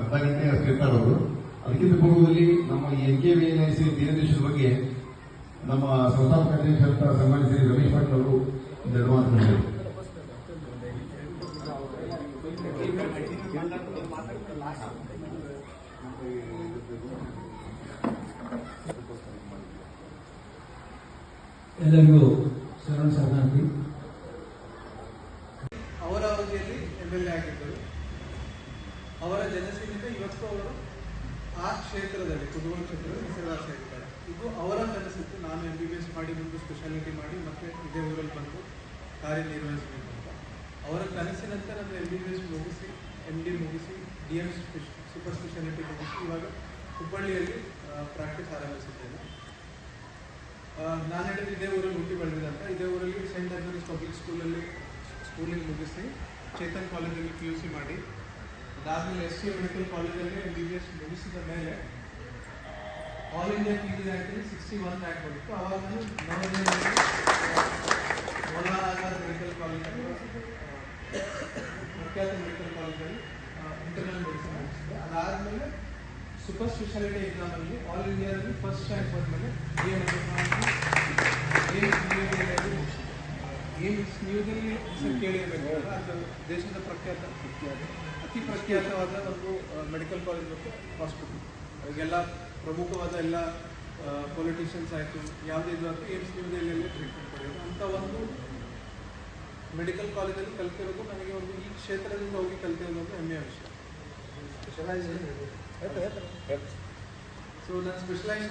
ಅರ್ಧ ಗಂಟೆ ಅಷ್ಟು ಇರ್ತಾರೆ ಅವರು ಅದಕ್ಕಿಂತ ಪೂರ್ವದಲ್ಲಿ ನಮ್ಮ N K V N I C ದಿನದೇಶದ ಬಗ್ಗೆ ನಮ್ಮ ಸಂಸ್ಥಾಪಕ ಅಧ್ಯಕ್ಷರಾದ ಸನ್ಮಾನ್ಯ ಶ್ರೀ ರಮೇಶ್ ಪಾಟೀಲ್ ಅವರು ನಿರ್ಮಾಣ ಮಾತು ಹೇಳಿದರು ಎಲ್ಲರಿಗೂ ಶರಣ ಶರಣಾರ್ಥಿ ಅವರ ಅವಧಿಯಲ್ಲಿ ಎಂ ಎಲ್ ಎ ಆಗಿದ್ದರು. ಅವರ ಜನಸೇನೆಯಿಂದ ಇವತ್ತು ಅವರು ಆ ಕ್ಷೇತ್ರದಲ್ಲಿ ಕುಟುಂಬ ಕ್ಷೇತ್ರದಲ್ಲಿ ಇರ್ತಾರೆ ಇದು ಅವರ ಕನಸಿತ್ತು. ನಾನು ಎಂ ಬಿ ಬಿ ಎಸ್ ಮಾಡಿ ಬಂದು ಸ್ಪೆಷಾಲಿಟಿ ಮಾಡಿ, ಮತ್ತೆ ಇದೇ ಊರಲ್ಲಿ ಬಂದು ಕಾರ್ಯನಿರ್ವಹಿಸಬೇಕು ಅಂತ. ಅವರ ಕನಸಿನಂತೆ ನಾನು ಎಂ ಬಿ ಬಿ ಎಸ್ ಮುಗಿಸಿ ಎಂ ಡಿ ಮುಗಿಸಿ ಡಿ ಎಂ ಸೂಪರ್ ಸ್ಪೆಷಾಲಿಟಿ ಮುಗಿಸಿ, ಇವಾಗ ಹುಬ್ಬಳ್ಳಿಯಲ್ಲಿ ಪ್ರಾಕ್ಟೀಸ್ ಆರಂಭಿಸಿದ್ದೇನೆ. ನಾನು ಹೇಳಿದ ಇದೇ ಊರಲ್ಲಿ ಹುಟ್ಟಿ ಬೆಳೆದಿದ್ದಂತ ಇದೇ ಊರಲ್ಲಿ ಸೈಂಟ್ ಆಂಥೋನಿಸ್ ಪಬ್ಲಿಕ್ ಸ್ಕೂಲಲ್ಲಿ ಸ್ಕೂಲಿಂಗ್ ಮುಗಿಸಿ ಚೇತನ್ ಕಾಲೇಜಲ್ಲಿ ಪಿ ಯು ಸಿ ಮಾಡಿ ಅದಾದಮೇಲೆ ಎಸ್ ಸಿ ಮೆಡಿಕಲ್ ಕಾಲೇಜಲ್ಲಿ ಎಂ ಬಿ ಬಿ ಎಸ್ ಮುಗಿಸಿದ ಮೇಲೆ ಆಲ್ ಇಂಡಿಯಾ ಪಿ ಜಿ ರ್ಯಾಂಕಲ್ಲಿ ಸಿಕ್ಸ್ಟಿ ಒನ್ ರ್ಯಾಂಕ್ ಬಂದಿತ್ತು ಅವಾಗ ನಾನು ನವದೆಹಲಿಯಲ್ಲಿ ಮೌಲಾನಾ ಆಜಾದ್ ಮೆಡಿಕಲ್ ಕಾಲೇಜಲ್ಲಿ ಆ, ಪ್ರಖ್ಯಾತ ಮೆಡಿಕಲ್ ಕಾಲೇಜಲ್ಲಿ ಇಂಟರ್ನಲ್ ಮೆಡಿಸಿನ್ ಮುಗಿಸಿದೆ ಅದಾದಮೇಲೆ ಸೂಪರ್ ಸ್ಪೆಷಾಲಿಟಿ ಎಕ್ಸಾಮಲ್ಲಿ ಆಲ್ ಇಂಡಿಯಾದಲ್ಲಿ ಫಸ್ಟ್ ರ್ಯಾಂಕ್ ಬಂದಮೇಲೆ D M AIIMS AIIMS new Delhi ಹೆಸರು ಕೇಳಿರಬೇಕು. ಅದು ದೇಶದ ಪ್ರಖ್ಯಾತ ಅತಿ ಪ್ರಖ್ಯಾತವಾದ ಒಂದು ಮೆಡಿಕಲ್ ಕಾಲೇಜ್ ಮತ್ತು ಹಾಸ್ಪಿಟಲ್ ಈಗೆಲ್ಲ ಪ್ರಮುಖವಾದ ಎಲ್ಲ ಪೊಲಿಟಿಷಿಯನ್ಸ್ ಆಯಿತು ಯಾವುದೇ ಇದು ಆಯಿತು ಏಮ್ಸ್ ನ್ಯೂ ದಿಲ್ಲಿಯಲ್ಲಿ ಟ್ರೀಟ್ಮೆಂಟ್ ಪಡೆಯೋದು ಅಂತ ಒಂದು ಮೆಡಿಕಲ್ ಕಾಲೇಜಲ್ಲಿ ಕಲಿತಿರೋದು ನನಗೆ ಒಂದು ಈ ಕ್ಷೇತ್ರದಿಂದ ಹೋಗಿ ಕಲಿತಿರೋದು ಒಂದು ಹೆಮ್ಮೆಯ ವಿಷಯ. ಸೊ ನನ್ನ ಸ್ಪೆಷಲೈಸ್